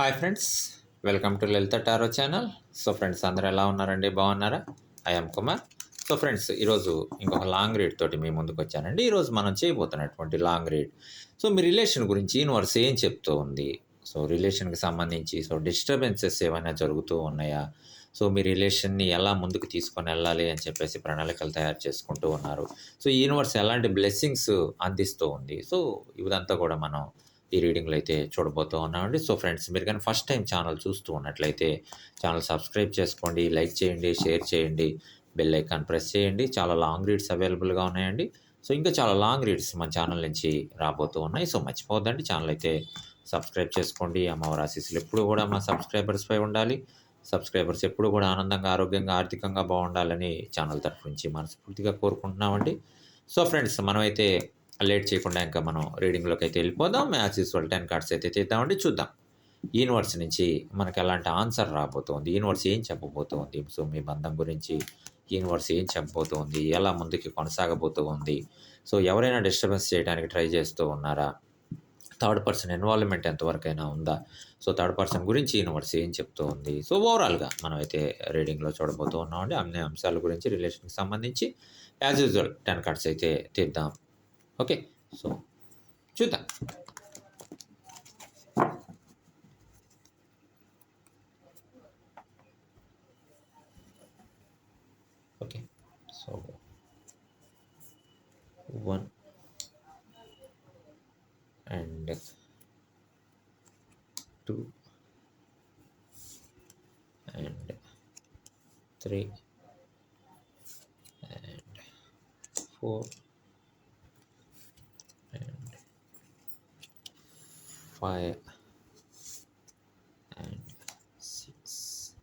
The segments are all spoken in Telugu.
Hi friends welcome to Lalitha tarot channel. So friends అందరూ ఎలా ఉన్నారండి? బాగున్నారా? ఐఎమ్ కుమార్. సో ఫ్రెండ్స్ ఈరోజు ఇంకొక లాంగ్ రీడ్ తోటి మీ ముందుకు వచ్చానండి. ఈరోజు మనం చేయబోతున్నటువంటి లాంగ్ రీడ్. సో మీ రిలేషన్ గురించి యూనివర్స్ ఏం చెప్తూ ఉంది? సో రిలేషన్కి సంబంధించి సో డిస్టర్బెన్సెస్ ఏమైనా జరుగుతూ ఉన్నాయా? సో మీ రిలేషన్ని ఎలా ముందుకు తీసుకొని వెళ్ళాలి అని చెప్పేసి ప్రణాళికలు తయారు చేసుకుంటూ ఉన్నారు. సో ఈ యూనివర్స్ ఎలాంటి బ్లెస్సింగ్స్ అందిస్తూ ఉంది? సో ఇదంతా కూడా మనం ఈ రీడింగ్లు అయితే చూడబోతూ ఉన్నామండి. సో ఫ్రెండ్స్ మీరు కానీ ఫస్ట్ టైం ఛానల్ చూస్తూ ఉన్నట్లయితే ఛానల్ సబ్స్క్రైబ్ చేసుకోండి లైక్ చేయండి షేర్ చేయండి బెల్ ఐకాన్ ప్రెస్ చేయండి. చాలా లాంగ్ రీడ్స్ అవైలబుల్గా ఉన్నాయండి. సో ఇంకా చాలా లాంగ్ రీడ్స్ మన ఛానల్ నుంచి రాబోతూ ఉన్నాయి. సో మర్చిపోవద్దండి ఛానల్ అయితే సబ్స్క్రైబ్ చేసుకోండి. అమ్మవారి ఆశీస్సులు ఎప్పుడు కూడా మన సబ్స్క్రైబర్స్పై ఉండాలి. సబ్స్క్రైబర్స్ ఎప్పుడు కూడా ఆనందంగా ఆరోగ్యంగా ఆర్థికంగా బాగుండాలని ఛానల్ తరఫు నుంచి మనస్ఫూర్తిగా కోరుకుంటున్నామండి. సో ఫ్రెండ్స్ మనమైతే లేట్ చేయకుండా ఇంకా మనం రీడింగ్లోకి అయితే వెళ్ళిపోదాం. మ్యాచ్ యూస్వల్ టెన్ కార్డ్స్ అయితే తీద్దామండి. చూద్దాం. యూనివర్స్ నుంచి మనకు ఎలాంటి ఆన్సర్ రాబోతోంది? యూనివర్స్ ఏం చెప్పబోతోంది? సో మీ బంధం గురించి యూనివర్స్ ఏం చెప్పబోతోంది? ఎలా ముందుకి కొనసాగబోతూ ఉంది సో ఎవరైనా డిస్టర్బెన్స్ చేయడానికి ట్రై చేస్తూ ఉన్నారా? థర్డ్ పర్సన్ ఇన్వాల్వ్మెంట్ ఎంతవరకైనా ఉందా? సో థర్డ్ పర్సన్ గురించి యూనివర్స్ ఏం చెప్తూ ఉంది సో ఓవరాల్గా మనం అయితే రీడింగ్లో చూడబోతూ ఉన్నామండి. అన్ని అంశాల గురించి రిలేషన్కి సంబంధించి యాజ్ యూజువల్ టెన్ కార్డ్స్ అయితే తీద్దాం. Okay, so chuta. Okay, so one and two and three and four. five and six.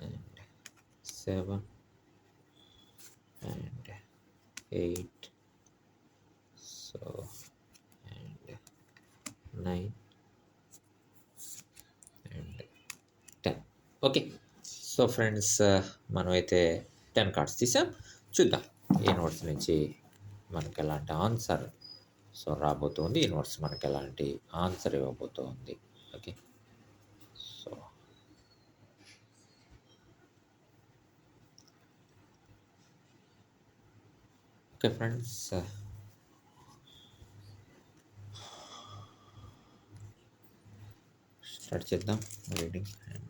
And seven. And eight. So and nine. And ten. Okay. So friends uh manuete ten cards this up should the in order to answer so రాబోతుంది. యూనివర్స్ మనకి ఎలాంటి ఆన్సర్ ఇవ్వబోతోంది. Okay. So okay friends. Start చేద్దాం. Reading and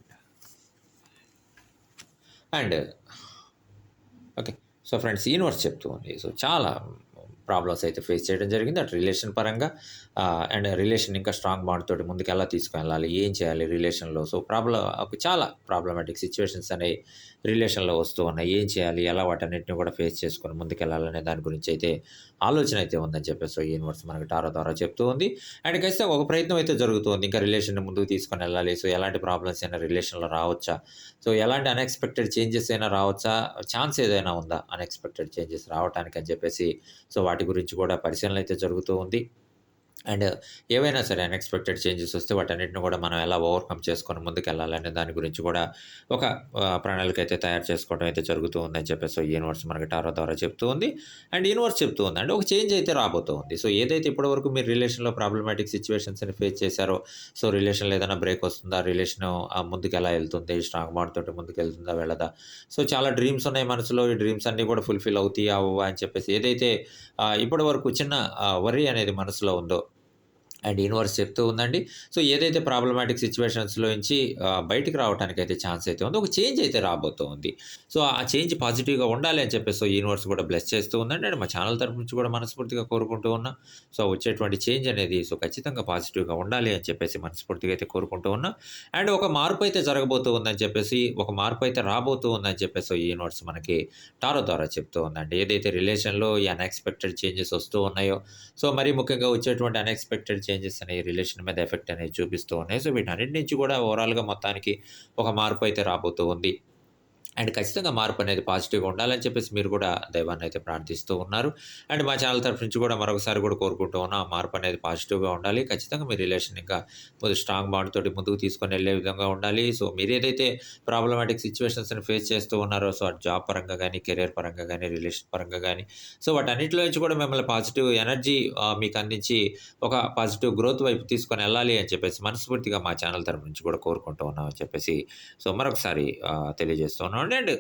and okay. So friends universe చెప్తూ ఉంది. సో చాలా ప్రాబ్లమ్స్ అయితే ఫేస్ చేయడం జరిగింది. అటు రిలేషన్ పరంగా అండ్ రిలేషన్ ఇంకా స్ట్రాంగ్ బాండ్ తోటి ముందుకు ఎలా తీసుకెళ్ళాలి ఏం చేయాలి రిలేషన్లో? సో ప్రాబ్లం చాలా ప్రాబ్లమాటిక్ సిచ్యువేషన్స్ అనేవి రిలేషన్లో వస్తూ ఉన్నాయి. ఏం చేయాలి ఎలా వాటన్నిటిని కూడా ఫేస్ చేసుకొని ముందుకెళ్ళాలనే దాని గురించి అయితే ఆలోచన అయితే ఉందని చెప్పేసి సో యూనివర్స్ మనకి టారో ద్వారా చెప్తూ ఉంది. అండ్ ఖచ్చితంగా ఒక ప్రయత్నం అయితే జరుగుతుంది. ఇంకా రిలేషన్ ముందుకు తీసుకొని వెళ్ళాలి. సో ఎలాంటి ప్రాబ్లమ్స్ అయినా రిలేషన్లో రావచ్చా? సో ఎలాంటి అన్ఎక్స్పెక్టెడ్ చేంజెస్ అయినా రావచ్చా? ఛాన్స్ ఏదైనా ఉందా? అన్ఎక్స్పెక్టెడ్ చేంజెస్ రావడానికి అని చెప్పేసి సో వాటి గురించి కూడా పరిశీలన అయితే జరుగుతూ ఉంది. అండ్ ఏవైనా సరే అన్ఎక్స్పెక్టెడ్ చేంజెస్ వస్తే వాటన్నిటిని కూడా మనం ఎలా ఓవర్కమ్ చేసుకొని ముందుకెళ్ళాలనే దాని గురించి కూడా ఒక ప్రణాళిక అయితే తయారు చేసుకోవడం అయితే జరుగుతూ ఉందని చెప్పేసి సో యూనివర్స్ మనకి టారో ద్వారా చెప్తూ ఉంది. అండ్ యూనివర్స్ చెప్తూ ఉంది. అంటే ఒక చేంజ్ అయితే రాబోతూ ఉంది. సో ఏదైతే ఇప్పటివరకు మీరు రిలేషన్లో ప్రాబ్లమాటిక్ సిచ్యువేషన్స్ని ఫేస్ చేశారో సో రిలేషన్లో ఏదైనా బ్రేక్ వస్తుందా? రిలేషన్ ముందుకు ఎలా వెళ్తుంది? స్ట్రాంగ్ బాండ్ తోటి ముందుకు వెళ్తుందా? వెళ్ళదా? సో చాలా డ్రీమ్స్ ఉన్నాయి మనసులో. ఈ డ్రీమ్స్ అన్నీ కూడా ఫుల్ఫిల్ అవుతాయా? అవ్వవా? అని చెప్పేసి ఏదైతే ఇప్పటివరకు ఇప్పటి వరకు చిన్న వరి అనేది మనసులో ఉందో అండ్ యూనివర్స్ చెప్తూ ఉందండి. సో ఏదైతే ప్రాబ్లమాటిక్ సిచ్యువేషన్స్లో నుంచి బయటికి రావడానికి అయితే ఛాన్స్ అయితే ఉంది ఒక చేంజ్ అయితే రాబోతూ ఉంది సో ఆ చేంజ్ పాజిటివ్గా ఉండాలి అని చెప్పేసి సో యూనివర్స్ కూడా బ్లెస్ చేస్తూ ఉందండి. అండ్ మా ఛానల్ తరపు నుంచి కూడా మనస్ఫూర్తిగా కోరుకుంటూ ఉన్నాం సో వచ్చేటువంటి చేంజ్ అనేది సో ఖచ్చితంగా పాజిటివ్గా ఉండాలి అని చెప్పేసి మనస్ఫూర్తిగా అయితే కోరుకుంటూ ఉన్నాం. అండ్ ఒక మార్పు అయితే జరగబోతూ ఉందని చెప్పేసి ఒక మార్పు అయితే రాబోతూ ఉందని చెప్పేసి యూనివర్స్ మనకి టారో ద్వారా చెప్తూ ఉందండి. ఏదైతే రిలేషన్లో ఈ అన్ఎక్స్పెక్టెడ్ చేంజెస్ వస్తూ ఉన్నాయో సో మరి ముఖ్యంగా వచ్చేటువంటి అన్ఎక్స్పెక్టెడ్ చేంజెస్ అనేవి రిలేషన్ మీద ఎఫెక్ట్ అనేది చూపిస్తూ ఉన్నాయి. సో వీటన్నిటి నుంచి కూడా ఓవరాల్గా మొత్తానికి ఒక మార్పు అయితే రాబోతూ ఉంది. అండ్ ఖచ్చితంగా మార్పు అనేది పాజిటివ్‌గా ఉండాలని చెప్పేసి మీరు కూడా దైవాన్ని అయితే ప్రార్థిస్తూ ఉన్నారు. అండ్ మా ఛానల్ తరఫు నుంచి కూడా మరొకసారి కూడా కోరుకుంటూ ఉన్నాం. మార్పు అనేది పాజిటివ్‌గా ఉండాలి. ఖచ్చితంగా మీ రిలేషన్ ఇంకా ముందు స్ట్రాంగ్ బాండ్ తోటి ముందుకు తీసుకొని వెళ్ళే విధంగా ఉండాలి. సో మీరు ఏదైతే ప్రాబ్లమాటిక్ సిచ్యువేషన్స్ని ఫేస్ చేస్తూ ఉన్నారో సో అటు జాబ్ పరంగా కానీ కెరియర్ పరంగా కానీ రిలేషన్ పరంగా కానీ సో వాటన్నిటిలో నుంచి కూడా మిమ్మల్ని పాజిటివ్ ఎనర్జీ మీకు అందించి ఒక పాజిటివ్ గ్రోత్ వైపు తీసుకొని వెళ్ళాలి అని చెప్పేసి మనస్ఫూర్తిగా మా ఛానల్ తరఫు నుంచి కూడా కోరుకుంటూ ఉన్నాం అని చెప్పేసి సో మరొకసారి తెలియజేస్తున్నాను తెలియజేస్తూ అండ్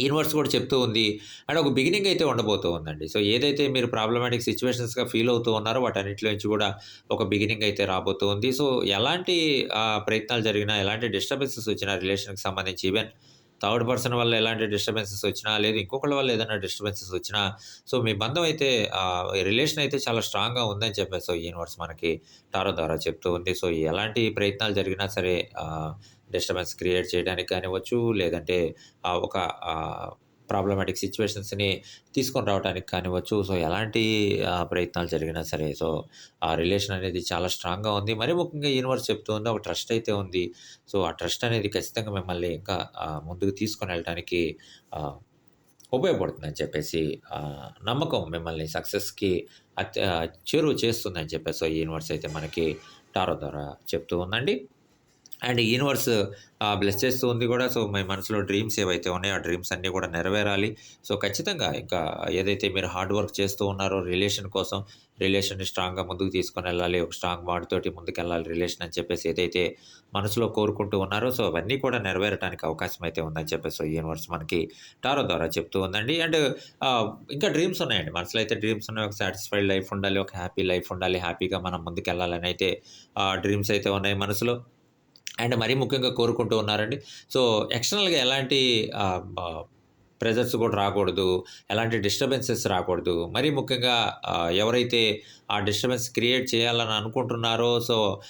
యూనివర్స్ కూడా చెప్తూ ఉంది. అండ్ ఒక బిగినింగ్ అయితే ఉండబోతూ ఉందండి. సో ఏదైతే మీరు ప్రాబ్లమాటిక్ సిచ్యువేషన్స్గా ఫీల్ అవుతూ ఉన్నారో వాటన్నిటిలో నుంచి కూడా ఒక బిగినింగ్ అయితే రాబోతూ ఉంది. సో ఎలాంటి ప్రయత్నాలు జరిగినా, ఎలాంటి డిస్టర్బెన్సెస్ వచ్చినా రిలేషన్‌కి సంబంధించి ఈవెన్ థర్డ్ పర్సన్ వల్ల ఎలాంటి డిస్టర్బెన్సెస్ వచ్చినా, లేదు ఇంకొకళ్ళ వల్ల ఏదైనా డిస్టర్బెన్సెస్ వచ్చినా, సో మీ బంధం అయితే రిలేషన్ అయితే చాలా స్ట్రాంగ్‌గా ఉందని చెప్పేసి సో యూనివర్స్ మనకి టారో ద్వారా చెప్తూ ఉంది. సో ఎలాంటి ప్రయత్నాలు జరిగినా సరే డిస్టర్బెన్స్ క్రియేట్ చేయడానికి కానివ్వచ్చు, లేదంటే ఒక ప్రాబ్లమాటిక్ సిచ్యువేషన్స్ని తీసుకొని రావడానికి కానివ్వచ్చు. సో ఎలాంటి ప్రయత్నాలు జరిగినా సరే సో ఆ రిలేషన్ అనేది చాలా స్ట్రాంగ్‌గా ఉంది. మరీ ముఖ్యంగా యూనివర్స్ చెప్తూ ఉంది. ఒక ట్రస్ట్ అయితే ఉంది. సో ఆ ట్రస్ట్ అనేది ఖచ్చితంగా మిమ్మల్ని ఇంకా ముందుకు తీసుకొని వెళ్ళటానికి ఉపయోగపడుతుందని చెప్పేసి నమ్మకం మిమ్మల్ని సక్సెస్‌కి అత్య చేరువ చేస్తుందని చెప్పేసి సో యూనివర్స్ అయితే మనకి టారో ద్వారా చెప్తూ ఉందండి. అండ్ యూనివర్స్ బ్లెస్ చేస్తూ ఉంది కూడా. సో మీ మనసులో డ్రీమ్స్ ఏవైతే ఉన్నాయో ఆ డ్రీమ్స్ అన్నీ కూడా నెరవేరాలి. సో ఖచ్చితంగా ఇంకా ఏదైతే మీరు హార్డ్ వర్క్ చేస్తూ ఉన్నారో రిలేషన్ కోసం, రిలేషన్‌ని స్ట్రాంగ్‌గా ముందుకు తీసుకొని వెళ్ళాలి. ఒక స్ట్రాంగ్ బాండ్ ముందుకెళ్ళాలి రిలేషన్ అని చెప్పేసి ఏదైతే మనసులో కోరుకుంటూ ఉన్నారో సో అవన్నీ కూడా నెరవేరటానికి అవకాశం అయితే ఉందని చెప్పేసి సో యూనివర్స్ మనకి టారో ద్వారా చెప్తూ ఉందండి. అండ్ ఇంకా డ్రీమ్స్ ఉన్నాయండి. మనసులో అయితే డ్రీమ్స్ ఉన్నాయి. ఒక సాటిస్ఫైడ్ లైఫ్ ఉండాలి. ఒక హ్యాపీ లైఫ్ ఉండాలి. హ్యాపీగా మనం ముందుకెళ్ళాలని అయితే డ్రీమ్స్ అయితే ఉన్నాయి మనసులో. అండ్ మరీ ముఖ్యంగా కోరుకుంటూ ఉన్నారండి. సో ఎక్స్టర్నల్‌గా ఎలాంటి ప్రెజర్స్ కూడా రాకూడదు. ఎలాంటి డిస్టర్బెన్సెస్ రాకూడదు. మరీ ముఖ్యంగా ఎవరైతే ఆ డిస్టర్బెన్స్ క్రియేట్ చేయాలని అనుకుంటున్నారో సో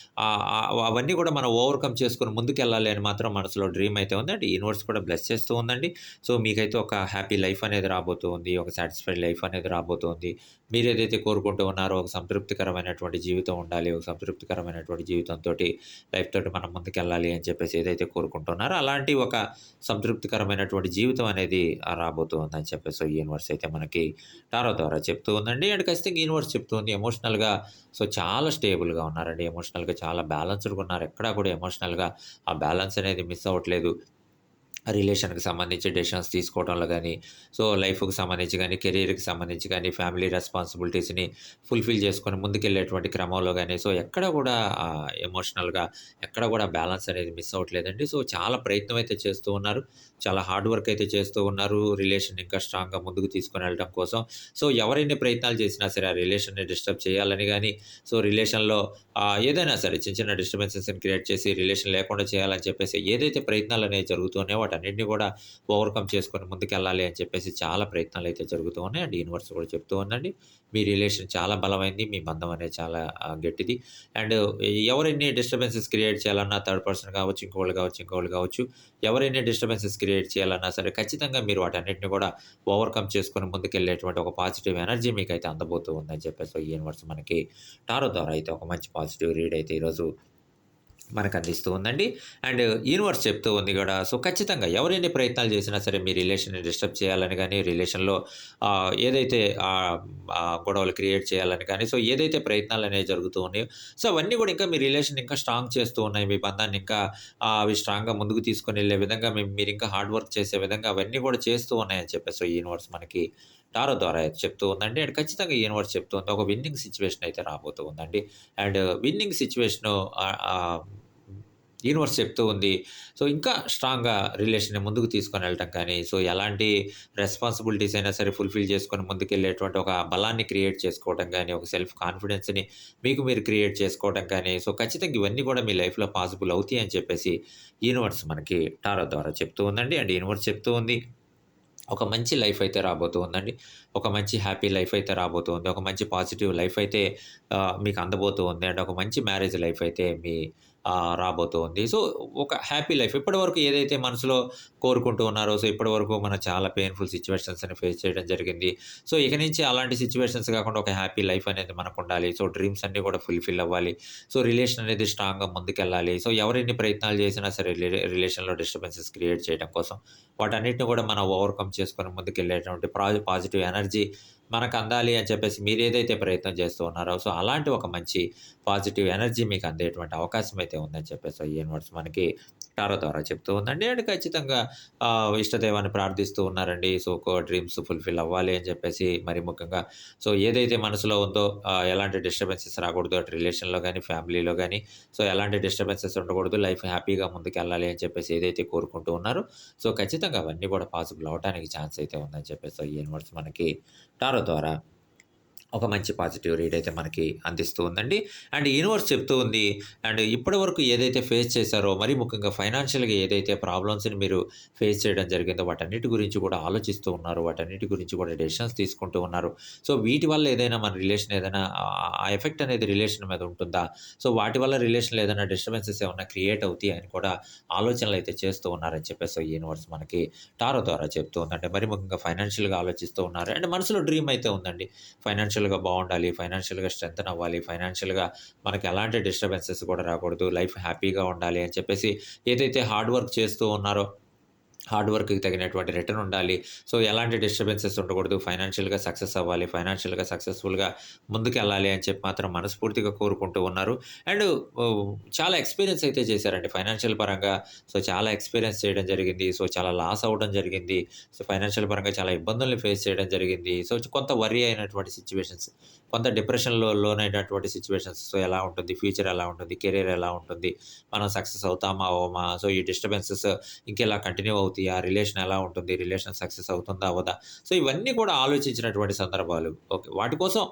అవన్నీ కూడా మనం ఓవర్‌కమ్ చేసుకుని ముందుకెళ్ళాలి అని మాత్రం మనసులో డ్రీమ్ అయితే ఉందండి యూనివర్స్ కూడా బ్లెస్ చేస్తూ ఉందండి. సో మీకైతే ఒక హ్యాపీ లైఫ్ అనేది రాబోతుంది ఒక సాటిస్ఫైడ్ లైఫ్ అనేది రాబోతుంది మీరు ఏదైతే కోరుకుంటూ ఉన్నారో ఒక సంతృప్తికరమైనటువంటి జీవితం ఉండాలి. ఒక సంతృప్తికరమైనటువంటి జీవితంతో లైఫ్ తోటి మనం ముందుకెళ్ళాలి అని చెప్పేసి ఏదైతే కోరుకుంటున్నారో అలాంటి ఒక సంతృప్తికరమైనటువంటి జీవితం అనేది ఆహ్, రాబోతూ ఉందని చెప్పేసి సో యూనివర్స్ అయితే మనకి టారో ద్వారా చెప్తూ ఉందండి. అండ్ ఖచ్చితంగా యూనివర్స్ చెప్తూ ఉంది ఎమోషనల్‌గా సో చాలా స్టేబుల్‌గా ఉన్నారండి. ఎమోషనల్‌గా చాలా బ్యాలెన్స్డ్‌గా ఉన్నారు. ఎక్కడా కూడా ఎమోషనల్‌గా ఆ బ్యాలెన్స్ అనేది మిస్ అవ్వట్లేదు. రిలేషన్‌కి సంబంధించి డెసిషన్స్ తీసుకోవడంలో కానీ సో లైఫ్‌కి సంబంధించి కానీ కెరియర్‌కి సంబంధించి కానీ ఫ్యామిలీ రెస్పాన్సిబిలిటీస్‌ని ఫుల్‌ఫిల్ చేసుకొని ముందుకెళ్ళేటువంటి క్రమంలో కానీ సో ఎక్కడ కూడా ఎమోషనల్‌గా ఎక్కడ కూడా బ్యాలెన్స్ అనేది మిస్ అవ్వట్లేదండి. సో చాలా ప్రయత్నం అయితే చేస్తూ ఉన్నారు. చాలా హార్డ్ వర్క్ అయితే చేస్తూ ఉన్నారు. రిలేషన్ ఇంకా స్ట్రాంగ్‌గా ముందుకు తీసుకొని వెళ్ళడం కోసం. సో ఎవరెన్ని ప్రయత్నాలు చేసినా సరే ఆ రిలేషన్‌ని డిస్టర్బ్ చేయాలని కానీ సో రిలేషన్‌లో ఏదైనా సరే చిన్న చిన్న డిస్టర్బెన్సెస్‌ని క్రియేట్ చేసి రిలేషన్ లేకుండా చేయాలని చెప్పేసి ఏదైతే ప్రయత్నాలు అనేవి జరుగుతూనే వాటి వాటన్నిటిని కూడా ఓవర్‌కమ్ చేసుకొని ముందుకెళ్ళాలి అని చెప్పేసి చాలా ప్రయత్నాలు అయితే జరుగుతూ ఉన్నాయి. అండ్ యూనివర్స్ కూడా చెప్తూ ఉందండి. మీ రిలేషన్ చాలా బలమైంది. మీ బంధం అనేది చాలా గట్టిది. అండ్ ఎవరెన్ని డిస్టర్బెన్సెస్ క్రియేట్ చేయాలన్నా థర్డ్ పర్సన్ కావచ్చు, ఇంకోళ్ళు కావచ్చు, ఇంకోళ్ళు కావచ్చు. ఎవరెన్ని డిస్టర్బెన్సెస్ క్రియేట్ చేయాలన్నా సరే ఖచ్చితంగా మీరు వాటన్నిటిని కూడా ఓవర్‌కమ్ చేసుకొని ముందుకెళ్ళేటువంటి ఒక పాజిటివ్ ఎనర్జీ మీకైతే అందబోతూ ఉందని చెప్పేసి ఈ యూనివర్స్ మనకి టారో ద్వారా అయితే ఒక మంచి పాజిటివ్ రీడ్ అయితే ఈరోజు మనకు అందిస్తూ ఉందండి. అండ్ యూనివర్స్ చెప్తూ ఉంది కూడా. సో ఖచ్చితంగా ఎవరెన్ని ప్రయత్నాలు చేసినా సరే మీ రిలేషన్‌ని డిస్టర్బ్ చేయాలని కానీ రిలేషన్‌లో ఏదైతే గొడవలు క్రియేట్ చేయాలని కానీ, సో ఏదైతే ప్రయత్నాలు అనేవి జరుగుతూ ఉన్నాయో, సో అవన్నీ కూడా ఇంకా మీ రిలేషన్ ఇంకా స్ట్రాంగ్ చేస్తూ ఉన్నాయి. మీ బంధాన్ని ఇంకా అవి స్ట్రాంగ్‌గా ముందుకు తీసుకొని వెళ్ళే విధంగా మీరు ఇంకా హార్డ్ వర్క్ చేసే విధంగా అవన్నీ కూడా చేస్తూ ఉన్నాయని చెప్పేసి సో యూనివర్స్ మనకి టారో ద్వారా అయితే చెప్తూ ఉందండి. అండ్ ఖచ్చితంగా యూనివర్స్ చెప్తూ ఉంది. ఒక విన్నింగ్ సిచ్యువేషన్ అయితే రాబోతూ ఉందండి. అండ్ విన్నింగ్ సిచ్యువేషను యూనివర్స్ చెప్తూ ఉంది. సో ఇంకా స్ట్రాంగ్‌గా రిలేషన్‌ని ముందుకు తీసుకొని వెళ్ళటం కానీ, సో ఎలాంటి రెస్పాన్సిబిలిటీస్ అయినా సరే ఫుల్‌ఫిల్ చేసుకొని ముందుకెళ్ళేటువంటి ఒక బలాన్ని క్రియేట్ చేసుకోవడం కానీ ఒక సెల్ఫ్ కాన్ఫిడెన్స్‌ని మీకు మీరు క్రియేట్ చేసుకోవడం కానీ, సో ఖచ్చితంగా ఇవన్నీ కూడా మీ లైఫ్‌లో పాసిబుల్ అవుతాయి అని చెప్పేసి యూనివర్స్ మనకి టారో ద్వారా చెప్తూ ఉందండి. అండ్ యూనివర్స్ చెప్తూ ఉంది. ఒక మంచి లైఫ్ అయితే రాబోతుందండి ఒక మంచి హ్యాపీ లైఫ్ అయితే రాబోతుంది ఒక మంచి పాజిటివ్ లైఫ్ అయితే మీకు అందబోతూ ఉంది. అండ్ ఒక మంచి మ్యారేజ్ లైఫ్ అయితే మీ రాబోతోంది సో, ఒక హ్యాపీ లైఫ్ ఇప్పటివరకు ఏదైతే మనసులో కోరుకుంటూ ఉన్నారో, సో, ఇప్పటివరకు మనం చాలా పెయిన్‌ఫుల్ సిచ్యువేషన్స్ని ఫేస్ చేయడం జరిగింది. సో, ఇక నుంచి అలాంటి సిచ్యువేషన్స్ కాకుండా ఒక హ్యాపీ లైఫ్ అనేది మనకు ఉండాలి సో, డ్రీమ్స్ అన్నీ కూడా ఫుల్‌ఫిల్ అవ్వాలి. సో, రిలేషన్ అనేది స్ట్రాంగ్‌గా ముందుకెళ్ళాలి. సో, ఎవరెన్ని ప్రయత్నాలు చేసినా సరే రిలే రిలేషన్‌లో డిస్టర్బెన్సెస్ క్రియేట్ చేయడం కోసం వాటన్నిటిని కూడా మనం ఓవర్‌కమ్ చేసుకొని ముందుకెళ్ళేటువంటి ప్రా పాజిటివ్ ఎనర్జీ మనకు అందాలి అని చెప్పేసి మీరు ఏదైతే ప్రయత్నం చేస్తూ ఉన్నారో, సో, అలాంటి ఒక మంచి పాజిటివ్ ఎనర్జీ మీకు అందేటువంటి అవకాశం అయితే ఉందని చెప్పేసి ఈ యూనివర్స్ మనకి టారో ద్వారా చెప్తూ ఉందండి. అండ్ ఖచ్చితంగా ఇష్టదేవాన్ని ప్రార్థిస్తూ ఉన్నారండి. సో, ఒక డ్రీమ్స్ ఫుల్‌ఫిల్ అవ్వాలి అని చెప్పేసి మరి ముఖ్యంగా సో, ఏదైతే మనసులో ఉందో ఎలాంటి డిస్టర్బెన్సెస్ రాకూడదు. అటు రిలేషన్‌లో కానీ ఫ్యామిలీలో కానీ సో, ఎలాంటి డిస్టర్బెన్సెస్ ఉండకూడదు. లైఫ్ హ్యాపీగా ముందుకెళ్ళాలి అని చెప్పేసి ఏదైతే కోరుకుంటూ ఉన్నారో, సో, ఖచ్చితంగా అవన్నీ కూడా పాసిబుల్ అవ్వటానికి ఛాన్స్ అయితే ఉందని చెప్పేసి ఈ యూనివర్స్ మనకి టారో ద్వారా ఒక మంచి పాజిటివ్ రీడ్ అయితే మనకి అందిస్తూ ఉందండి. అండ్ యూనివర్స్ చెప్తూ ఉంది. అండ్ ఇప్పటి వరకు ఏదైతే ఫేస్ చేశారో మరీ ముఖ్యంగా ఫైనాన్షియల్‌గా ఏదైతే ప్రాబ్లమ్స్‌ని మీరు ఫేస్ చేయడం జరిగిందో వాటన్నిటి గురించి కూడా ఆలోచిస్తూ ఉన్నారు. వాటన్నిటి గురించి కూడా డెసిషన్స్ తీసుకుంటూ ఉన్నారు. సో, వీటి వల్ల ఏదైనా మన రిలేషన్ ఏదైనా ఆ ఎఫెక్ట్ అనేది రిలేషన్ మీద ఉంటుందా? సో, వాటి వల్ల రిలేషన్‌లో ఏదైనా డిస్టర్బెన్సెస్ ఏమైనా క్రియేట్ అవుతాయి అని కూడా ఆలోచనలు అయితే చేస్తూ ఉన్నారని చెప్పేసి ఈ యూనివర్స్ మనకి టారో ద్వారా చెప్తూ ఉందంటే మరి ముఖ్యంగా ఫైనాన్షియల్‌గా ఆలోచిస్తూ ఉన్నారు. అండ్ మనసులో డ్రీమ్ అయితే ఉందండి. ఫైనాన్షియల్ ఫైనాన్షియల్‌గా బాగుండాలి ఫైనాన్షియల్‌గా స్ట్రెంథెన్ అవ్వాలి. ఫైనాన్షియల్‌గా మనకి ఎలాంటి డిస్టర్బెన్సెస్ కూడా రాకూడదు. లైఫ్ హ్యాపీగా ఉండాలి అని చెప్పేసి ఏదైతే హార్డ్ వర్క్ చేస్తూ ఉన్నారో హార్డ్ వర్క్‌కి తగినటువంటి రిటర్న్ ఉండాలి. సో, ఎలాంటి డిస్టర్బెన్సెస్ ఉండకూడదు. ఫైనాన్షియల్‌గా సక్సెస్ అవ్వాలి. ఫైనాన్షియల్‌గా సక్సెస్‌ఫుల్‌గా ముందుకెళ్ళాలి అని చెప్పి మాత్రం మనస్ఫూర్తిగా కోరుకుంటూ ఉన్నారు. అండ్ చాలా ఎక్స్‌పీరియన్స్ అయితే చేశారండి ఫైనాన్షియల్ పరంగా. సో, చాలా ఎక్స్‌పీరియన్స్ చేయడం జరిగింది. సో, చాలా లాస్ అవ్వడం జరిగింది. సో, ఫైనాన్షియల్ పరంగా చాలా ఇబ్బందుల్ని ఫేస్ చేయడం జరిగింది. సో, కొంత వర్రీ అయినటువంటి సిచ్యువేషన్స్ కొంత డిప్రెషన్‌లో లోనైనటువంటి సిచ్యువేషన్స్ సో, ఎలా ఉంటుంది? ఫ్యూచర్ ఎలా ఉంటుంది? కెరియర్ ఎలా ఉంటుంది? మనం సక్సెస్ అవుతామా? అవమా సో, ఈ డిస్టర్బెన్సెస్ ఇంకెలా కంటిన్యూ అవుతుంది అవుతాయా? రిలేషన్ ఎలా ఉంటుంది? రిలేషన్ సక్సెస్ అవుతుందా? అవ్వదా? సో, ఇవన్నీ కూడా ఆలోచించినటువంటి సందర్భాలు. ఓకే. వాటి కోసం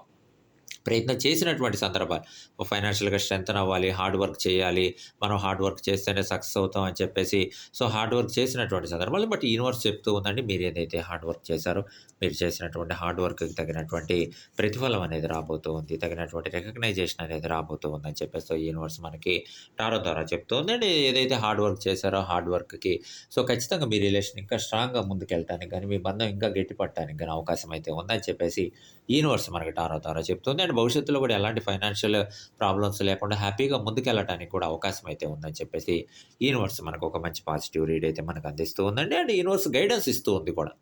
ప్రయత్నం చేసినటువంటి సందర్భాలు. ఫైనాన్షియల్‌గా స్ట్రెంథెన్ అవ్వాలి. హార్డ్ వర్క్ చేయాలి. మనం హార్డ్ వర్క్ చేస్తేనే సక్సెస్ అవుతాం అని చెప్పేసి సో, హార్డ్ వర్క్ చేసినటువంటి సందర్భాలు. బట్ యూనివర్స్ చెప్తూ ఉందండి. మీరు ఏదైతే హార్డ్ వర్క్ చేశారో, మీరు చేసినటువంటి హార్డ్ వర్క్‌కి తగినటువంటి ప్రతిఫలం అనేది రాబోతూ ఉంది. తగినటువంటి రికగ్నైజేషన్ అనేది రాబోతూ ఉందని చెప్పేసి సో యూనివర్స్ మనకి టారో ద్వారా చెప్తూ ఉందండి. ఏదైతే హార్డ్ వర్క్ చేశారో హార్డ్ వర్క్‌కి సో, ఖచ్చితంగా మీ రిలేషన్ ఇంకా స్ట్రాంగ్‌గా ముందుకెళ్ళటానికి కానీ మీ బంధం ఇంకా గట్టిపడటానికి కానీ అవకాశం అయితే ఉందని చెప్పేసి యూనివర్స్ మనకి టారో ద్వారా చెప్తుంది. అండ్ భవిష్యత్తులో కూడా ఎలాంటి ఫైనాన్షియల్ ప్రాబ్లమ్స్ లేకుండా హ్యాపీగా ముందుకెళ్ళటానికి కూడా అవకాశం అయితే ఉందని చెప్పేసి యూనివర్స్ మనకు ఒక మంచి పాజిటివ్ రీడ్ అయితే మనకు అందిస్తూ ఉందండి. అండ్ యూనివర్స్ గైడెన్స్ ఇస్తూ ఉంది కూడా.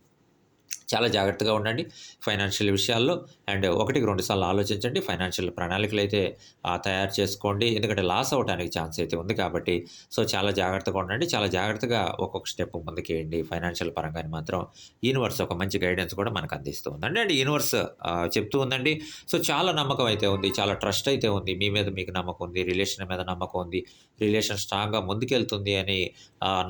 చాలా జాగ్రత్తగా ఉండండి ఫైనాన్షియల్ విషయాల్లో. అండ్ ఒకటికి రెండు సార్లు ఆలోచించండి. ఫైనాన్షియల్ ప్రణాళికలు అయితే తయారు చేసుకోండి. ఎందుకంటే లాస్ అవ్వటానికి ఛాన్స్ అయితే ఉంది కాబట్టి సో, చాలా జాగ్రత్తగా ఉండండి. చాలా జాగ్రత్తగా ఒక్కొక్క స్టెప్ ముందుకేయండి. ఫైనాన్షియల్ పరంగా మాత్రం యూనివర్స్ ఒక మంచి గైడెన్స్ కూడా మనకు అందిస్తూ ఉందండి. అండ్ యూనివర్స్ చెప్తూ ఉందండి. సో, చాలా నమ్మకం అయితే ఉంది. చాలా ట్రస్ట్ అయితే ఉంది. మీ మీద మీకు నమ్మకం ఉంది. రిలేషన్ మీద నమ్మకం ఉంది. రిలేషన్ స్ట్రాంగ్‌గా ముందుకెళ్తుంది అని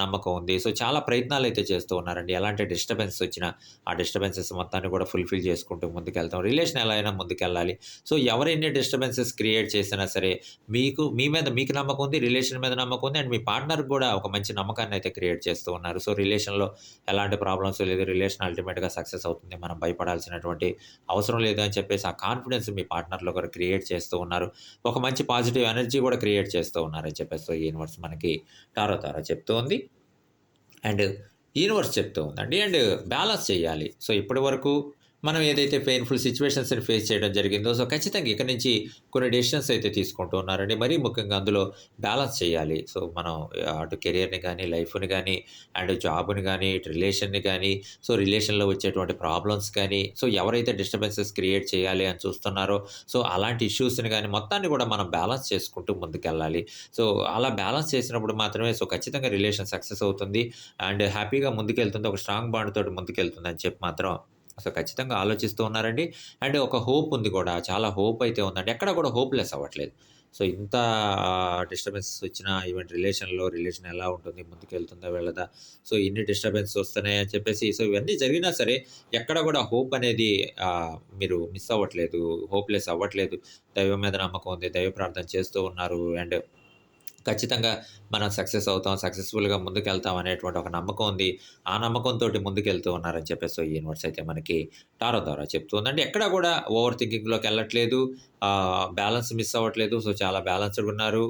నమ్మకం ఉంది. సో, చాలా ప్రయత్నాలు అయితే చేస్తూ ఉన్నారండి. ఎలాంటి డిస్టర్బెన్స్ వచ్చినా ఆ డిస్టర్బెన్సెస్ మొత్తాన్ని కూడా ఫుల్‌ఫిల్ చేసుకుంటూ ముందుకెళ్తాం. రిలేషన్ ఎలా అయినా ముందుకెళ్ళాలి. సో, ఎవరెన్ని డిస్టర్బెన్సెస్ క్రియేట్ చేసినా సరే మీకు మీ మీద మీకు నమ్మకం ఉంది. రిలేషన్ మీద నమ్మకం ఉంది. అండ్ మీ పార్ట్నర్ కూడా ఒక మంచి నమ్మకాన్ని అయితే క్రియేట్ చేస్తూ ఉన్నారు. సో, రిలేషన్‌లో ఎలాంటి ప్రాబ్లమ్స్ లేదు. రిలేషన్ అల్టిమేట్‌గా సక్సెస్ అవుతుంది. మనం భయపడాల్సినటువంటి అవసరం లేదు అని చెప్పేసి ఆ కాన్ఫిడెన్స్ మీ పార్ట్నర్‌లో కూడా క్రియేట్ చేస్తూ ఉన్నారు. ఒక మంచి పాజిటివ్ ఎనర్జీ కూడా క్రియేట్ చేస్తూ ఉన్నారని చెప్పేసి యూనివర్స్ మనకి టారో ద్వారా చెప్తూ ఉంది. అండ్ యూనివర్స్ చెప్తూ ఉందండి. అండ్ బ్యాలెన్స్ చేయాలి. సో, ఇప్పటి వరకు మనం ఏదైతే పెయిన్‌ఫుల్ సిచ్యువేషన్స్ని ఫేస్ చేయడం జరిగిందో సో, ఖచ్చితంగా ఇక్కడ నుంచి కొన్ని డెసిషన్స్ అయితే తీసుకుంటూ ఉన్నారండి. మరీ ముఖ్యంగా అందులో బ్యాలెన్స్ చేయాలి. సో, మనం అటు కెరియర్‌ని కానీ లైఫ్‌ని కానీ అండ్ జాబ్‌ని కానీ ఇటు రిలేషన్‌ని కానీ సో, రిలేషన్‌లో వచ్చేటువంటి ప్రాబ్లమ్స్ కానీ, సో, ఎవరైతే డిస్టర్బెన్సెస్ క్రియేట్ చేయాలి అని చూస్తున్నారో సో, అలాంటి ఇష్యూస్‌ని కానీ మొత్తాన్ని కూడా మనం బ్యాలెన్స్ చేసుకుంటూ ముందుకెళ్ళాలి. సో, అలా బ్యాలెన్స్ చేసినప్పుడు మాత్రమే సో, ఖచ్చితంగా రిలేషన్ సక్సెస్ అవుతుంది. అండ్ హ్యాపీగా ముందుకెళ్తుంది. ఒక స్ట్రాంగ్ బాండ్ తోటి ముందుకెళ్తుంది అని చెప్పి మాత్రం సో, ఖచ్చితంగా ఆలోచిస్తూ ఉన్నారండి. అండ్ ఒక హోప్ ఉంది కూడా. చాలా హోప్ అయితే ఉందండి. ఎక్కడ కూడా హోప్‌లెస్ అవ్వట్లేదు. సో, ఇంత డిస్టర్బెన్సెస్ వచ్చినా ఈవెన్ రిలేషన్‌లో రిలేషన్ ఎలా ఉంటుంది? ముందుకెళ్తుందా? వెళ్ళదా? సో, ఇన్ని డిస్టర్బెన్స్ వస్తున్నాయి అని చెప్పేసి సో, ఇవన్నీ జరిగినా సరే ఎక్కడ కూడా హోప్ అనేది మీరు మిస్ అవ్వట్లేదు. హోప్‌లెస్ అవ్వట్లేదు. దైవం మీద నమ్మకం ఉంది. దైవ ప్రార్థన చేస్తూ ఉన్నారు. అండ్ ఖచ్చితంగా మనం సక్సెస్ అవుతాం సక్సెస్ఫుల్గా ముందుకెళ్తాం అనేటువంటి ఒక నమ్మకం ఉంది. ఆ నమ్మకంతో ముందుకెళ్తూ ఉన్నారని చెప్పేసి ఈ యూనివర్స్ అయితే మనకి టారో ద్వారా చెప్తూ ఉందండి. ఎక్కడా కూడా ఓవర్ థింకింగ్లోకి వెళ్ళట్లేదు. బ్యాలెన్స్ మిస్ అవ్వట్లేదు. సో చాలా బ్యాలెన్స్డ్ ఉన్నారు.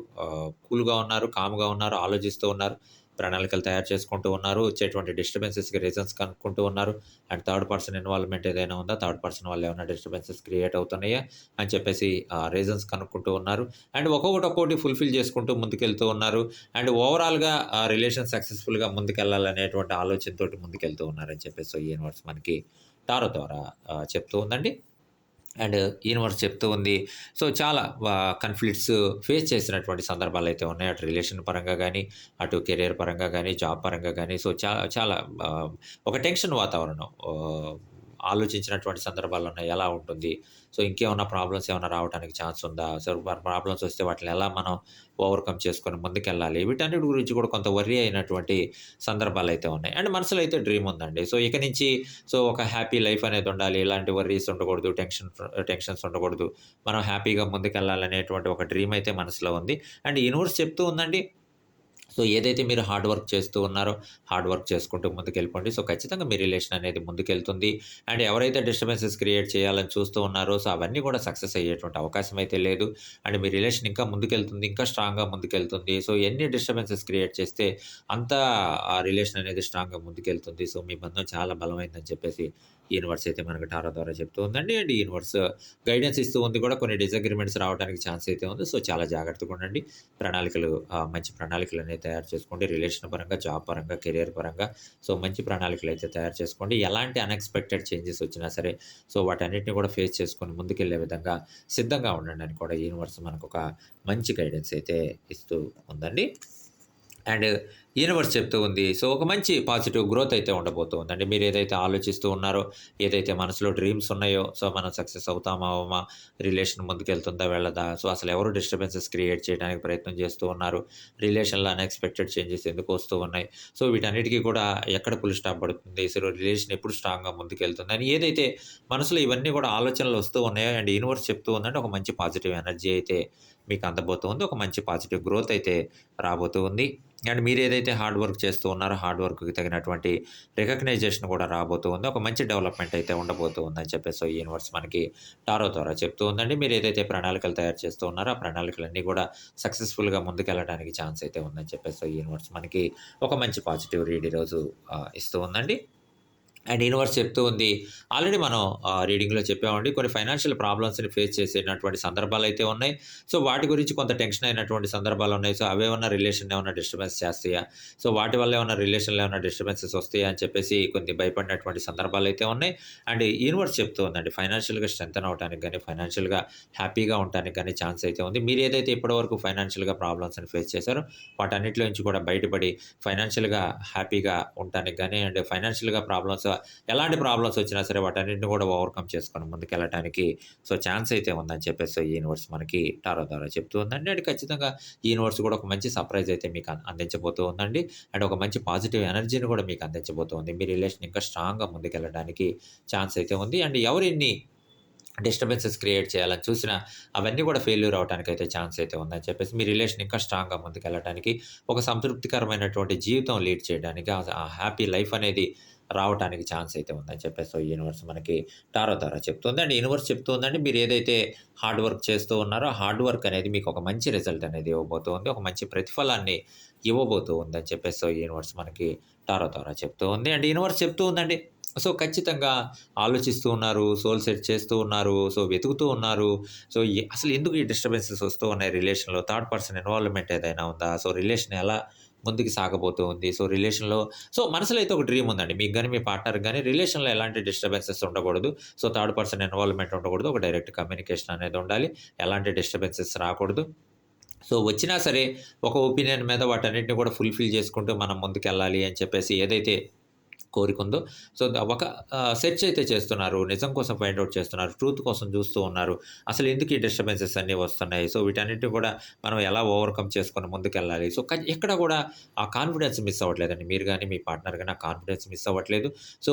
కూల్గా ఉన్నారు కామ్గా ఉన్నారు ఆలోచిస్తూ ఉన్నారు. ప్రణాళికలు తయారు చేసుకుంటూ ఉన్నారు వచ్చేటువంటి డిస్టర్బెన్సెస్కి రీజన్స్ కనుక్కుంటూ ఉన్నారు. అండ్ థర్డ్ పర్సన్ ఇన్వాల్వ్మెంట్ ఏదైనా ఉందా? థర్డ్ పర్సన్ వల్ల ఏమైనా డిస్టర్బెన్సెస్ క్రియేట్ అవుతున్నాయా? అని చెప్పేసి రీజన్స్ కనుక్కుంటూ ఉన్నారు. అండ్ ఒక్కొక్కటి ఒక్కొక్కటి ఫుల్ఫిల్ చేసుకుంటూ ముందుకెళ్తూ ఉన్నారు. అండ్ ఓవరాల్గా రిలేషన్ సక్సెస్ఫుల్గా ముందుకెళ్ళాలనేటువంటి ఆలోచనతోటి ముందుకెళ్తూ ఉన్నారని చెప్పేసి ఈ యూనివర్స్ మనకి టారో ద్వారా చెప్తూ ఉందండి. అండ్ యూనివర్స్ చెప్తూ ఉంది. సో చాలా కన్ఫ్లిక్ట్స్ ఫేస్ చేసినటువంటి సందర్భాలు అయితే ఉన్నాయి. అటు రిలేషన్ పరంగా కానీ అటు కెరీర్ పరంగా కానీ జాబ్ పరంగా కానీ సో చాలా చాలా ఒక టెన్షన్ వాతావరణం ఆలోచించినటువంటి సందర్భాలు ఉన్నాయి. ఎలా ఉంటుంది? సో ఇంకేమైనా ప్రాబ్లమ్స్ ఏమైనా రావడానికి ఛాన్స్ ఉందా? సో ప్రాబ్లమ్స్ వస్తే వాటిని ఎలా మనం ఓవర్కమ్ చేసుకొని ముందుకెళ్ళాలి? వీటన్నిటి గురించి కూడా కొంత వర్రీ అయినటువంటి సందర్భాలు అయితే ఉన్నాయి. అండ్ మనసులో అయితే డ్రీమ్ ఉందండి. సో ఇక నుంచి సో ఒక హ్యాపీ లైఫ్ అనేది ఉండాలి. ఇలాంటి వర్రీస్ ఉండకూడదు టెన్షన్ టెన్షన్స్ ఉండకూడదు. మనం హ్యాపీగా ముందుకెళ్ళాలనేటువంటి ఒక డ్రీమ్ అయితే మనసులో ఉంది. అండ్ యూనివర్స్ చెప్తూ ఉందండి సో ఏదైతే మీరు హార్డ్ వర్క్ చేస్తూ ఉన్నారో హార్డ్ వర్క్ చేసుకుంటూ ముందుకెళ్ళిపోండి. సో ఖచ్చితంగా మీ రిలేషన్ అనేది ముందుకెళ్తుంది. అండ్ ఎవరైతే డిస్టర్బెన్సెస్ క్రియేట్ చేయాలని చూస్తూ ఉన్నారో సో అవన్నీ కూడా సక్సెస్ అయ్యేటువంటి అవకాశం అయితే లేదు. అండ్ మీ రిలేషన్ ఇంకా ముందుకెళ్తుంది ఇంకా స్ట్రాంగ్గా ముందుకెళ్తుంది. సో ఎన్ని డిస్టర్బెన్సెస్ క్రియేట్ చేస్తే అంత ఆ రిలేషన్ అనేది స్ట్రాంగ్గా ముందుకెళ్తుంది. సో మీ బంధం చాలా బలమైందని చెప్పేసి యూనివర్స్ అయితే మనకు టారో ద్వారా చెప్తూ ఉందండి. అండ్ యూనివర్స్ గైడెన్స్ ఇస్తూ ఉంది కూడా. కొన్ని డిసగ్రిమెంట్స్ రావడానికి ఛాన్స్ అయితే ఉంది. సో చాలా జాగ్రత్తగా ఉండండి. ప్రణాళికలు మంచి ప్రణాళికలు అనేవి తయారు చేసుకోండి. రిలేషన్ పరంగా జాబ్ పరంగా కెరియర్ పరంగా. సో మంచి ప్రణాళికలు అయితే తయారు చేసుకోండి. ఎలాంటి అన్ఎక్స్పెక్టెడ్ చేంజెస్ వచ్చినా సరే సో వాటన్నిటిని కూడా ఫేస్ చేసుకొని ముందుకెళ్ళే విధంగా సిద్ధంగా ఉండండి అని కూడా యూనివర్స్ మనకు ఒక మంచి గైడెన్స్ అయితే ఇస్తూ ఉందండి. అండ్ యూనివర్స్ చెప్తూ ఉంది. సో ఒక మంచి పాజిటివ్ గ్రోత్ అయితే ఉండబోతూ అండి మీరు ఏదైతే ఆలోచిస్తూ ఉన్నారో ఏదైతే మనసులో డ్రీమ్స్ ఉన్నాయో సో మనం సక్సెస్ అవుతామా అవమా రిలేషన్ ముందుకెళ్తుందా వెళ్ళదా సో అసలు ఎవరు డిస్టర్బెన్సెస్ క్రియేట్ చేయడానికి ప్రయత్నం చేస్తూ ఉన్నారు రిలేషన్లో అన్ఎక్స్పెక్టెడ్ చేంజెస్ ఎందుకు వస్తూ ఉన్నాయి సో వీటన్నిటికీ కూడా ఎక్కడ పులి స్టాప్ పడుతుంది సో రిలేషన్ ఎప్పుడు స్ట్రాంగ్గా ముందుకెళ్తుంది అని ఏదైతే మనసులో ఇవన్నీ కూడా ఆలోచనలు వస్తూ ఉన్నాయో అండ్ యూనివర్స్ చెప్తూ ఉందంటే ఒక మంచి పాజిటివ్ ఎనర్జీ అయితే మీకు అందబోతుంది ఒక మంచి పాజిటివ్ గ్రోత్ అయితే రాబోతూ ఉంది. అండ్ మీరు ఏదైతే హార్డ్ వర్క్ చేస్తూ ఉన్నారో హార్డ్ వర్క్కి తగినటువంటి రికగ్నైజేషన్ కూడా రాబోతూ ఉంది. ఒక మంచి డెవలప్మెంట్ అయితే ఉండబోతూ ఉందని చెప్పేసి ఈ యూనివర్స్ మనకి టారో ద్వారా చెప్తూ ఉందండి. మీరు ఏదైతే ప్రణాళికలు తయారు చేస్తూ ఉన్నారో ఆ ప్రణాళికలన్నీ కూడా సక్సెస్ఫుల్గా ముందుకెళ్ళడానికి ఛాన్స్ అయితే ఉందని చెప్పేసి ఈ యూనివర్స్ మనకి ఒక మంచి పాజిటివ్ రీడ్ ఈరోజు ఇస్తూ ఉందండి. అండ్ యూనివర్స్ చెప్తూ ఉంది. ఆల్రెడీ మనం రీడింగ్లో చెప్పామండి కొన్ని ఫైనాన్షియల్ ప్రాబ్లమ్స్ని ఫేస్ చేసేటటువంటి సందర్భాలు అయితే ఉన్నాయి. సో వాటి గురించి కొంత టెన్షన్ అయినటువంటి సందర్భాలు ఉన్నాయి. సో అవే ఉన్న రిలేషన్ ఏమైనా డిస్టర్బెన్స్ చేస్తాయా? సో వాటి వల్ల ఏమైనా రిలేషన్లో ఏమైనా డిస్టర్బెన్సెస్ వస్తాయా అని చెప్పేసి కొన్ని భయపడినటువంటి సందర్భాలు అయితే ఉన్నాయి. అండ్ యూనివర్స్ చెప్తూ ఉందండి ఫైనాన్షియల్గా స్ట్రెంతన్ అవడానికి కానీ ఫైనాన్షియల్గా హ్యాపీగా ఉండడానికి కానీ ఛాన్స్ అయితే ఉంది. మీరు ఏదైతే ఇప్పటివరకు ఫైనాన్షియల్గా ప్రాబ్లమ్స్ని ఫేస్ చేశారో వాటన్నిటిలో నుంచి కూడా బయటపడి ఫైనాన్షియల్గా హ్యాపీగా ఉండటానికి కానీ అండ్ ఫైనాన్షియల్గా ప్రాబ్లమ్స్ ఎలాంటి ప్రాబ్లమ్స్ వచ్చినా సరే వాటన్నిటిని కూడా ఓవర్కమ్ చేసుకొని ముందుకెళ్ళటానికి సో ఛాన్స్ అయితే ఉందని చెప్పేసి ఈ యూనివర్స్ మనకి టారో ద్వారా చెప్తూ ఉందండి. అండ్ ఖచ్చితంగా ఈ యూనివర్స్ కూడా ఒక మంచి సర్ప్రైజ్ అయితే మీకు అందించబోతూ ఉందండి. అండ్ ఒక మంచి పాజిటివ్ ఎనర్జీని కూడా మీకు అందించబోతూ ఉంది. మీ రిలేషన్ ఇంకా స్ట్రాంగ్గా ముందుకెళ్ళడానికి ఛాన్స్ అయితే ఉంది. అండ్ ఎవరు ఎన్ని డిస్టర్బెన్సెస్ క్రియేట్ చేయాలని చూసినా అవన్నీ కూడా ఫెయిల్యూర్ అవడానికి అయితే ఛాన్స్ అయితే ఉందని చెప్పేసి మీ రిలేషన్ ఇంకా స్ట్రాంగ్గా ముందుకెళ్ళడానికి ఒక సంతృప్తికరమైనటువంటి జీవితం లీడ్ చేయడానికి ఆ హ్యాపీ లైఫ్ అనేది రావడానికి ఛాన్స్ అయితే ఉందని చెప్పేసి ఈ యూనివర్స్ మనకి టారో ద్వారా చెప్తుంది. అండ్ యూనివర్స్ చెప్తుందండి మీరు ఏదైతే హార్డ్ వర్క్ చేస్తూ ఉన్నారో హార్డ్ వర్క్ అనేది మీకు ఒక మంచి రిజల్ట్ అనేది ఇవ్వబోతుంది ఒక మంచి ప్రతిఫలాన్ని ఇవ్వబోతూ ఉందని చెప్పేసి ఈ యూనివర్స్ మనకి టారో ద్వారా చెప్తూ ఉంది అండ్ యూనివర్స్ చెప్తూ ఉందండి సో ఖచ్చితంగా ఆలోచిస్తూ ఉన్నారు సోల్ సెట్ చేస్తూ ఉన్నారు సో వెతుకుతూ ఉన్నారు. సో అసలు ఎందుకు ఈ డిస్టర్బెన్సెస్ వస్తూ ఉన్నాయి? రిలేషన్లో థర్డ్ పర్సన్ ఇన్వాల్వ్మెంట్ ఏదైనా ఉందా? సో రిలేషన్ ఎలా ముందుకు సాగబోతూ ఉంది. సో రిలేషన్లో సో మనసులో అయితే ఒక డ్రీమ్ ఉందండి. మీకు కానీ మీ పార్ట్నర్ కానీ రిలేషన్లో ఎలాంటి డిస్టర్బెన్సెస్ ఉండకూడదు. సో థర్డ్ పర్సన్ ఇన్వాల్వ్మెంట్ ఉండకూడదు. ఒక డైరెక్ట్ కమ్యూనికేషన్ అనేది ఉండాలి. ఎలాంటి డిస్టర్బెన్సెస్ రాకూడదు. సో వచ్చినా సరే ఒక ఒపీనియన్ మీద వాటన్నిటిని కూడా ఫుల్ఫిల్ చేసుకుంటూ మనం ముందుకు వెళ్ళాలి అని చెప్పేసి ఏదైతే కోరికుందో. సో ఒక సెర్చ్ అయితే చేస్తున్నారు. నిజం కోసం ఫైండ్ అవుట్ చేస్తున్నారు. ట్రూత్ కోసం చూస్తూ ఉన్నారు. అసలు ఎందుకు ఈ డిస్టర్బెన్సెస్ అన్నీ వస్తున్నాయి? సో వీటన్నిటిని కూడా మనం ఎలా ఓవర్కమ్ చేసుకొని ముందుకెళ్ళాలి? సో ఎక్కడ కూడా ఆ కాన్ఫిడెన్స్ మిస్ అవ్వట్లేదండి. మీరు కానీ మీ పార్ట్నర్ కానీ ఆ కాన్ఫిడెన్స్ మిస్ అవ్వట్లేదు. సో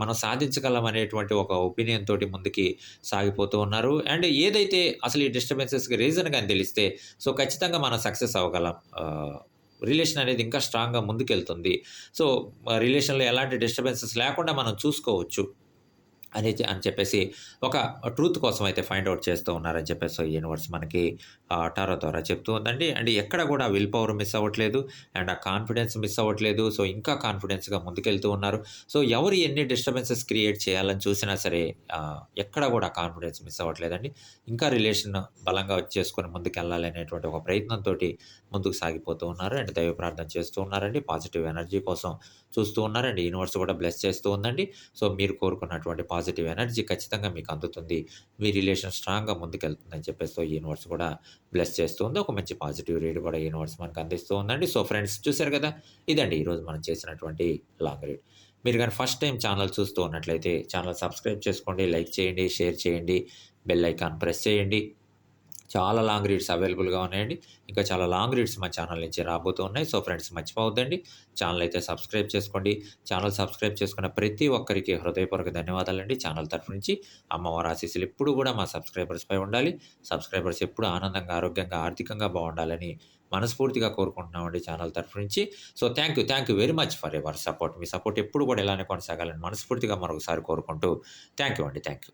మనం సాధించగలం అనేటువంటి ఒక ఒపీనియన్ తోటి ముందుకి సాగిపోతూ ఉన్నారు. అండ్ ఏదైతే అసలు ఈ డిస్టర్బెన్సెస్‌కి రీజన్ కానీ తెలిస్తే సో, ఖచ్చితంగా మనం సక్సెస్ అవ్వగలం. రిలేషన్ అనేది ఇంకా స్ట్రాంగ్‌గా ముందుకెళ్తుంది. సో, రిలేషన్‌లో ఎలాంటి డిస్టర్బెన్సెస్ లేకుండా మనం చూసుకోవచ్చు. అని అని చెప్పేసి ఒక ట్రూత్ కోసం అయితే ఫైండ్ అవుట్ చేస్తూ ఉన్నారని చెప్పేసి యూనివర్స్ మనకి టారో ద్వారా చెప్తూ ఉందండి. అండ్ ఎక్కడ కూడా విల్ పవర్ మిస్ అవ్వట్లేదు. అండ్ ఆ కాన్ఫిడెన్స్ మిస్ అవ్వట్లేదు. సో, ఇంకా కాన్ఫిడెన్స్‌గా ముందుకెళ్తూ ఉన్నారు. సో, ఎవరు ఎన్ని డిస్టర్బెన్సెస్ క్రియేట్ చేయాలని చూసినా సరే ఎక్కడ కూడా కాన్ఫిడెన్స్ మిస్ అవ్వట్లేదండి. ఇంకా రిలేషన్ బలంగా చేసుకొని ముందుకెళ్ళాలి అనేటువంటి ఒక ప్రయత్నంతో ముందుకు సాగిపోతూ ఉన్నారు. అండ్ దైవ ప్రార్థన చేస్తూ ఉన్నారండి. పాజిటివ్ ఎనర్జీ కోసం చూస్తూ ఉన్నారండి యూనివర్స్ కూడా బ్లెస్ చేస్తూ ఉందండి. సో, మీరు కోరుకున్నటువంటి పాజిటివ్ ఎనర్జీ ఖచ్చితంగా మీకు అందుతుంది. మీ రిలేషన్ స్ట్రాంగ్‌గా ముందుకెళ్తుందని చెప్పేసి యూనివర్స్ కూడా బ్లెస్ చేస్తూ ఉంది. ఒక మంచి పాజిటివ్ రీడ్ కూడా యూనివర్స్ మనకు అందిస్తూ ఉందండి. సో, ఫ్రెండ్స్ చూశారు కదా! ఇదండి ఈరోజు మనం చేసినటువంటి లాంగ్ రీడ్. మీరు కానీ ఫస్ట్ టైం ఛానల్ చూస్తూ ఉన్నట్లయితే ఛానల్ సబ్స్క్రైబ్ చేసుకోండి. లైక్ చేయండి. షేర్ చేయండి. బెల్ ఐకాన్ ప్రెస్ చేయండి. చాలా లాంగ్ రీడ్స్ అవైలబుల్‌గా ఉన్నాయండి. ఇంకా చాలా లాంగ్ రీడ్స్ మా ఛానల్ నుంచి రాబోతూ ఉన్నాయి. సో, ఫ్రెండ్స్ మర్చిపోవద్దండి. ఛానల్ అయితే సబ్స్క్రైబ్ చేసుకోండి. ఛానల్ సబ్స్క్రైబ్ చేసుకున్న ప్రతి ఒక్కరికి హృదయపూర్వక ధన్యవాదాలండి. ఛానల్ తరఫు నుంచి అమ్మవారి ఆశీస్సులు ఎప్పుడు కూడా మా సబ్స్క్రైబర్స్‌పై ఉండాలి. సబ్స్క్రైబర్స్ ఎప్పుడు ఆనందంగా, ఆరోగ్యంగా, ఆర్థికంగా బాగుండాలని మనస్ఫూర్తిగా కోరుకుంటున్నామండి ఛానల్ తరఫు నుంచి. So, thank you. Thank you very much for your support. Me support ఎప్పుడు కూడా ఇలానే కొనసాగాలని మనస్ఫూర్తిగా మరొకసారి కోరుకుంటూ థ్యాంక్ యూ అండి. Thank you.